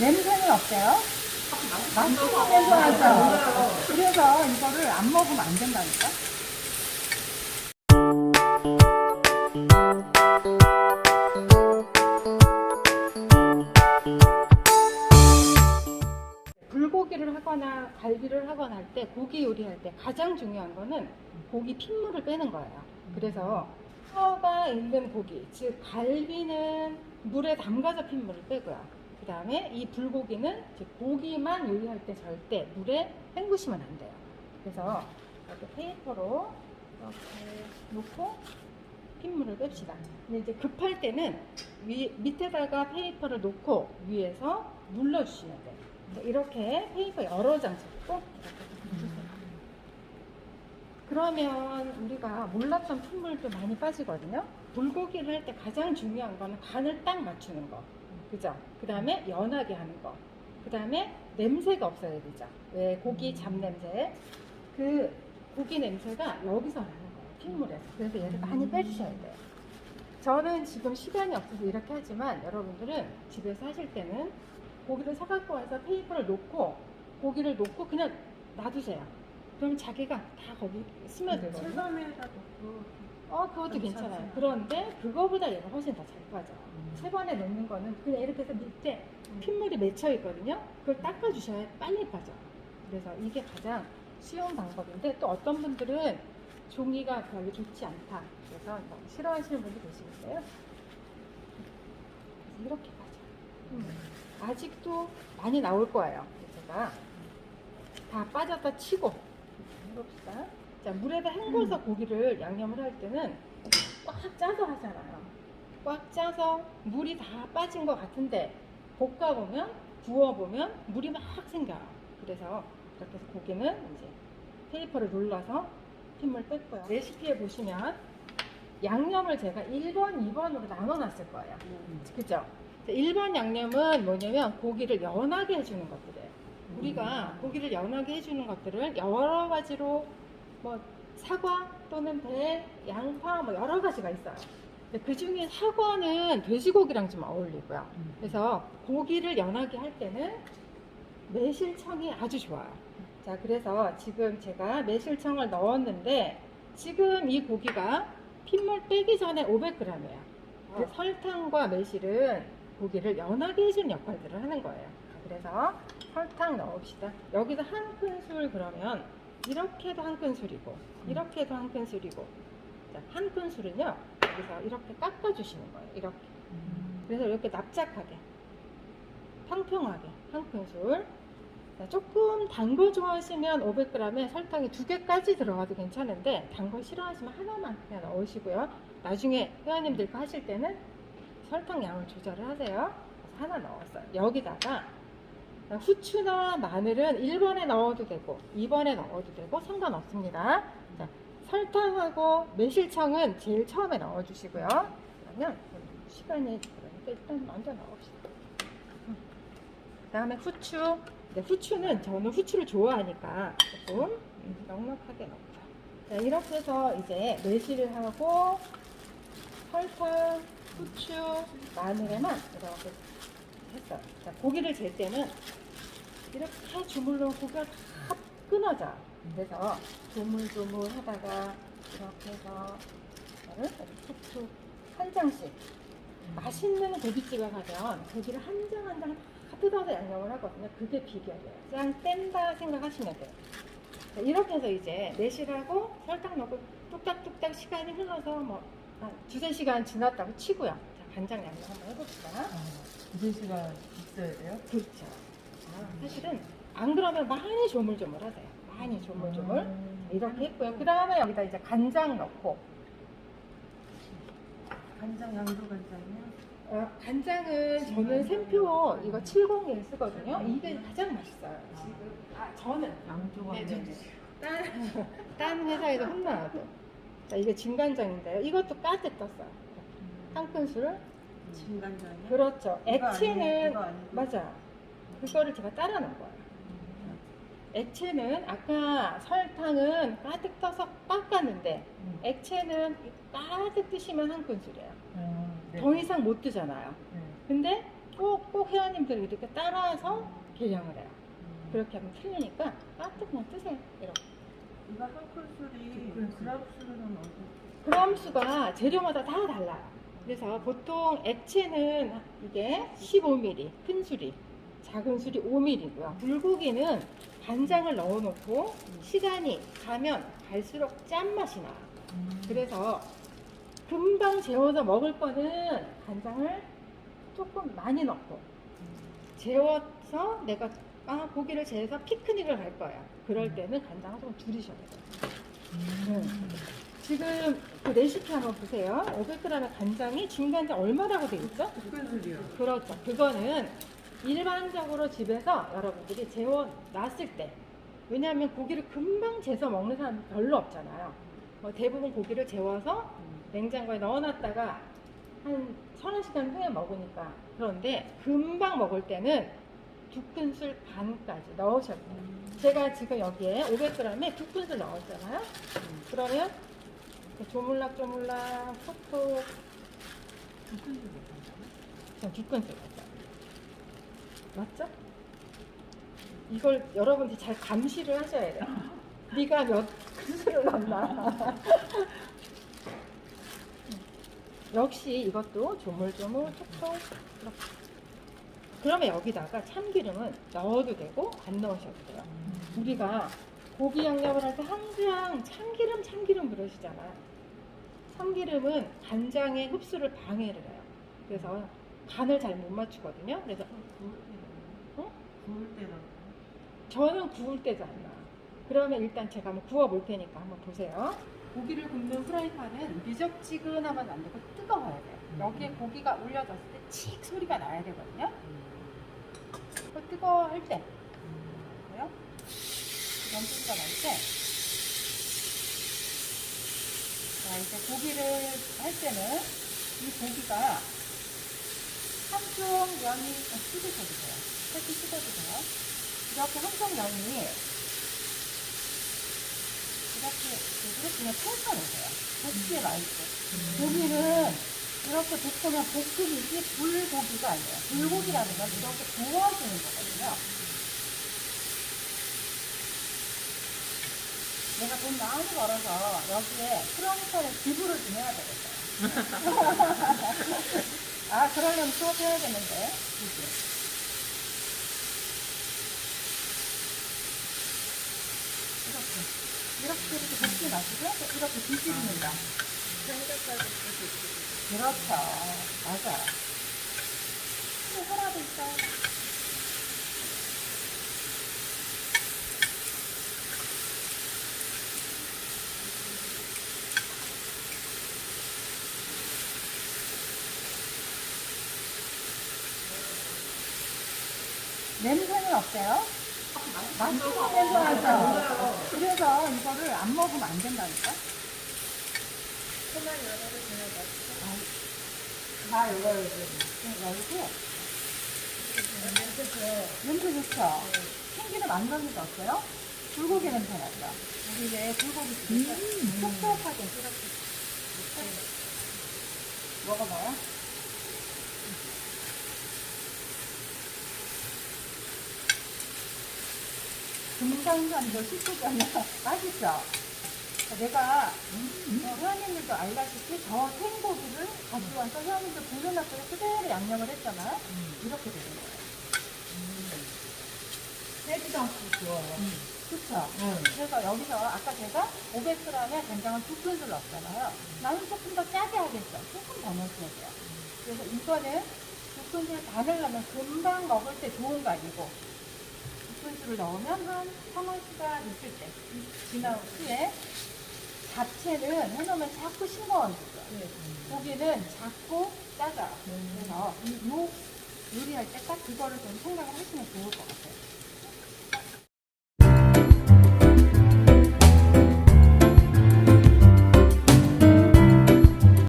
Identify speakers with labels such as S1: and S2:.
S1: 냄새는 어때요? 맛있는 냄새 나죠? 그래서 이거를 안 먹으면 안 된다니까?
S2: 불고기를 하거나 갈비를 하거나 할 때 고기 요리할 때 가장 중요한 거는 고기 핏물을 빼는 거예요. 그래서 뼈가 있는 고기, 즉 갈비는 물에 담가서 핏물을 빼고요. 그 다음에 이 불고기는 즉 고기만 요리할 때 절대 물에 헹구시면 안 돼요. 그래서 이렇게 페이퍼로 이렇게 놓고 핏물을 뺍시다. 근데 이제 급할 때는 위, 밑에다가 페이퍼를 놓고 위에서 눌러주시면 돼요. 이렇게 페이퍼 여러 장 잡고. 그러면 우리가 몰랐던 핏물도 많이 빠지거든요. 불고기를 할 때 가장 중요한 거는 간을 딱 맞추는 거. 그죠? 그 다음에 연하게 하는 거. 그 다음에 냄새가 없어야 되죠. 왜 고기 잡냄새. 그 고기 냄새가 여기서 나는 거예요. 핏물에서. 그래서 얘를 많이 빼주셔야 돼요. 저는 지금 시간이 없어서 이렇게 하지만 여러분들은 집에서 하실 때는 고기를 사갖고 와서 페이퍼를 놓고 고기를 놓고 그냥 놔두세요. 그럼 자기가 다 거기 스며들거든요.
S1: 철밤에다 놓고
S2: 어, 그것도. 괜찮아요. 그런데 그거보다 얘가 훨씬 더 잘 빠져. 세 번에 넣는 거는 그냥 이렇게 해서 밑에 핏물이 맺혀 있거든요. 그걸 닦아주셔야 빨리 빠져. 그래서 이게 가장 쉬운 방법인데 또 어떤 분들은 종이가 별로 좋지 않다. 그래서 뭐 싫어하시는 분도 계시는데요. 이렇게 빠져. 음. 아직도 많이 나올 거예요. 제가 다 빠졌다 치고 해봅시다. 자, 물에다 헹궈서 고기를 양념을 할 때는 꽉 짜서 하잖아요. 꽉 짜서 물이 다 빠진 것 같은데 볶아보면, 구워보면 물이 막 생겨요. 그래서 이렇게 해서 고기는 이제 페이퍼를 눌러서 핏물 뺐고요. 레시피에 보시면 양념을 제가 1번, 2번으로 나눠놨을 거예요. 그죠? 1번 양념은 뭐냐면 고기를 연하게 해주는 것들이에요. 우리가 고기를 연하게 해주는 것들을 여러 가지로 뭐 사과 또는 배, 양파 뭐 여러 가지가 있어요. 그 중에 사과는 돼지고기랑 좀 어울리고요. 그래서 고기를 연하게 할 때는 매실청이 아주 좋아요. 자, 그래서 지금 제가 매실청을 넣었는데 지금 이 고기가 핏물 빼기 전에 500g이에요. 설탕과 매실은 고기를 연하게 해주는 역할들을 하는 거예요. 그래서 설탕 넣읍시다. 여기서 한 큰술 그러면 이렇게도 한 큰술이고 이렇게도 한 큰술이고 자, 한 큰술은요 여기서 이렇게 깎아주시는 거예요. 이렇게. 그래서 이렇게 납작하게 평평하게 한 큰술. 자, 조금 단 거 좋아하시면 500g에 설탕이 두 개까지 들어가도 괜찮은데 단 거 싫어하시면 하나만 그냥 넣으시고요. 나중에 회원님들 거 하실 때는 설탕 양을 조절을 하세요. 그래서 하나 넣었어요. 여기다가 후추나 마늘은 1번에 넣어도 되고 2번에 넣어도 되고 상관없습니다. 자, 설탕하고 매실청은 제일 처음에 넣어주시고요. 그러면 시간이 그러니까 일단 먼저 넣읍시다. 그 다음에 후추. 네, 후추는 저는 후추를 좋아하니까 조금 음, 넉넉하게 넣고요. 자, 이렇게 해서 이제 매실을 하고 설탕, 후추, 마늘에만 이렇게 했어요. 자, 고기를 재 때는 이렇게 주물러 고기가 다 끊어져. 그래서 조물조물 하다가 이렇게 해서 이거를 툭툭 한 장씩 맛있는 고깃집에 가면 고기를 한 장 한 장 다 뜯어서 양념을 하거든요. 그게 비결이에요. 그냥 뗀다 생각하시면 돼요. 자, 이렇게 해서 이제 매실하고 설탕 넣고 뚝딱뚝딱 시간이 흘러서 뭐 한 두세 시간 지났다고 치고요. 자, 간장 양념 한번 해봅시다.
S1: 두세 시간 있어야 돼요?
S2: 그렇죠. 자, 사실은 안 그러면 많이 조물조물하세요. 많이 조물조물.
S1: 음.
S2: 이렇게 했고요. 그 다음에 여기다 이제 간장 넣고
S1: 간장 양도 간장이요?
S2: 어, 간장은 저는 샘표 이거 701 쓰거든요. 이게 가장 맛있어요. 지금 아 저는
S1: 양조가
S2: 네, 저- 딴, 딴 회사에서 혼나도. 자 이게 진간장인데요. 이것도 가득 떴어요. 한 큰술.
S1: 진간장이요?
S2: 그렇죠.
S1: 이거 아니에요?
S2: 액체는
S1: 이거 아니고?
S2: 맞아. 그거를 제가 따라 놓은 거예요. 액체는 아까 설탕은 가득 떠서 깎았는데
S1: 음.
S2: 액체는 가득 뜨시면 한 큰술이에요.
S1: 음, 네.
S2: 더 이상 못 뜨잖아요.
S1: 네.
S2: 근데 꼭, 꼭 회원님들 이렇게 따라서 계량을 해요. 그렇게 하면 틀리니까 까뜩 그냥 뜨세요. 이렇게.
S1: 이거 한 큰술이 그람 수는 어디?
S2: 그람 수가 재료마다 다 달라요. 그래서 보통 액체는 이게 15ml, 큰 술이, 작은 술이 5ml고요. 불고기는 간장을 넣어놓고 시간이 가면 갈수록 짠맛이 나요. 그래서 금방 재워서 먹을 거는 간장을 조금 많이 넣고 재워서 내가 아 고기를 재서 피크닉을 갈 거야. 그럴 때는 간장을 좀 줄이셔야 돼요. 음. 지금 그 레시피 한번 보세요. 500g의 간장이 중간에 얼마라고 되어 있죠?
S1: 큰술이요.
S2: 그렇죠. 그거는 일반적으로 집에서 여러분들이 재워 놨을 때 왜냐하면 고기를 금방 재서 먹는 사람 별로 없잖아요. 어, 대부분 고기를 재워서 냉장고에 넣어놨다가 한 서너 시간 후에 먹으니까 그런데 금방 먹을 때는 두 큰술 반까지 넣으셔야 돼요. 제가 지금 여기에 500g에 두 큰술 넣었잖아요. 그러면 조물락 조물락 톡톡 그냥 두 큰술 넣었어요. 맞죠? 이걸 여러분들이 잘 감시를 하셔야 돼요. 네가 몇 큰술을 넣나. 역시 이것도 조물조물 톡톡. 그러면 여기다가 참기름은 넣어도 되고 안 넣으셔도 돼요. 우리가 고기 양념을 할 때 항상 참기름 참기름 그러시잖아요. 참기름은 간장의 흡수를 방해를 해요. 그래서 간을 잘 못 맞추거든요. 그래서 어?
S1: 구울 때는
S2: 저는 구울 때잖아요. 그러면 일단 제가 한번 구워 볼 테니까 한번 보세요. 고기를 굽는 프라이팬은 미적지근하면 안 되고 뜨거워야 돼요. 여기에 고기가 올려졌을 때 칙 소리가 나야 되거든요. 그 뜨거워할 때? 이런 소리가 날 때, 자 이제 고기를 할 때는 이 고기가 한쪽 면이 어, 씻으셔도 돼요. 살짝 씻어도 돼요. 이렇게 한쪽 면이 이렇게 되도록 그냥 펼쳐놓으세요. 볶지에 말고. 고기는 이렇게 볶으면 볶음이지 불고기가 아니에요. 불고기라는 건 이렇게 구워주는 거거든요. 내가 돈 많이 벌어서 여기에 프라이팬에 기부를 좀 해야 되겠어요. 아, 그러려면 수업 해야겠는데. 그지? 이렇게. 이렇게 이렇게 볶지 마시고, 이렇게 뒤집는다. 그렇죠. 맞아. 하나도 있어요. 냄새는 어때요? 맛있는 냄새 나죠? 그래서 이거를 안 먹으면 안 된다니까? 다 열어야 돼. 열고. 냄새 좋죠? 참기름 안 넣는 게 어때요? 불고기 냄새 나죠? 우리 왜 불고기 음. 촉촉하게. 먹어봐요. 금강산도 식구잖아. 맛있죠? 내가 어, 회원님들도 알다시피 저 생고기를 가져와서 회원님들 불려놨다가 그대로 양념을 했잖아요. 이렇게 되는 거예요. 세지도 않고 좋아요. 그쵸? 그래서 여기서 아까 제가 500g에 간장을 두 큰술 넣었잖아요. 나는 조금 더 짜게 하겠어. 조금 더 넣어줘야 돼요. 그래서 이거는 두 큰술 반을 넣으면 금방 먹을 때 좋은 거 아니고 두 큰술을 넣으면 한 3시간 있을 때 지난 후에 잡채는 해놓으면 자꾸 싱거워지죠. 고기는 자꾸 짜져. 그래서 이 요, 요리할 때 딱 그거를 좀 생각을 하시면 좋을 것 같아요.